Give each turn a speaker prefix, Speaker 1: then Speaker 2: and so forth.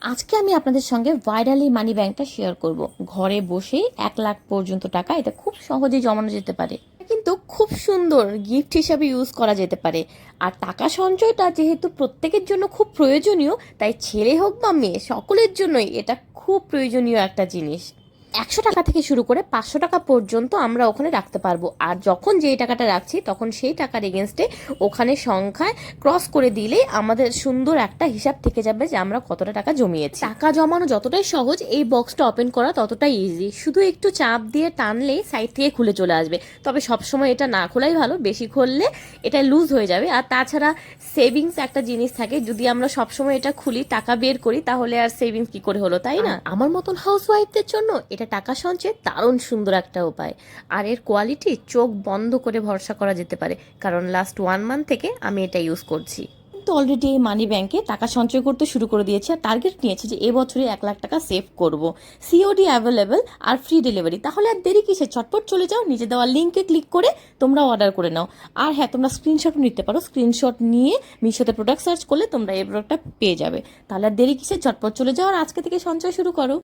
Speaker 1: আজকে আমি আপনাদের সঙ্গে ভাইরালি মানি ব্যাংকটা শেয়ার করব। ঘরে বসেই এক লাখ পর্যন্ত টাকা এটা খুব সহজেই জমানো যেতে পারে। কিন্তু খুব সুন্দর গিফট হিসাবে ইউজ করা যেতে পারে। আর টাকা সঞ্চয়টা যেহেতু প্রত্যেকের জন্য খুব প্রয়োজনীয়, তাই ছেলে হোক বা মেয়ে, সকলের জন্যই এটা খুব প্রয়োজনীয় একটা জিনিস। একশো টাকা থেকে শুরু করে পাঁচশো টাকা পর্যন্ত আমরা ওখানে রাখতে পারব। আর যখন যেই টাকাটা রাখছি তখন সেই টাকার এগেনস্টে ওখানে সংখ্যায় ক্রস করে দিলেই আমাদের সুন্দর একটা হিসাব থেকে যাবে যে আমরা কতটা টাকা জমিয়েছি। টাকা জমানো যতটাই সহজ এই বক্সটা ওপেন করা ততটাই ইজি শুধু একটু চাপ দিয়ে টানলেই সাইড থেকে খুলে চলে আসবে। তবে সবসময় এটা না খোলাই ভালো বেশি খুললে এটা লুজ হয়ে যাবে। আর তাছাড়া সেভিংস একটা জিনিস থাকে যদি আমরা সবসময় এটা খুলি টাকা বের করি তাহলে আর সেভিংস কি করে হলো তাই না? আমার মতন হাউস ওয়াইফদের জন্য এটা টাকা সঞ্চয় দারুণ সুন্দর একটা উপায়। আর এর কোয়ালিটি চোখ বন্ধ করে ভরসা করা যেতে পারে, কারণ লাস্ট ওয়ান মান্থ থেকে আমি এটা ইউজ করছি। কিন্তু অলরেডি এই মানি ব্যাংকে টাকা সঞ্চয় করতে শুরু করে দিয়েছি আর টার্গেট নিয়েছি যে এবছরে এক লাখ টাকা সেভ করব। সিওডি অ্যাভেলেবেল আর ফ্রি ডেলিভারি তাহলে আর দেরি কিসে চটপট চলে যাও, নিচে দেওয়া লিঙ্কে ক্লিক করে তোমরা অর্ডার করে নাও। আর হ্যাঁ তোমরা স্ক্রিনশটও নিতে পারো। স্ক্রিনশট নিয়ে মিশোতে প্রোডাক্ট সার্চ করলে তোমরা এই প্রোডাক্টটা পেয়ে যাবে। তাহলে আর দেরি কিসে চটপট চলে যাও আর আজকে থেকে সঞ্চয় শুরু করো।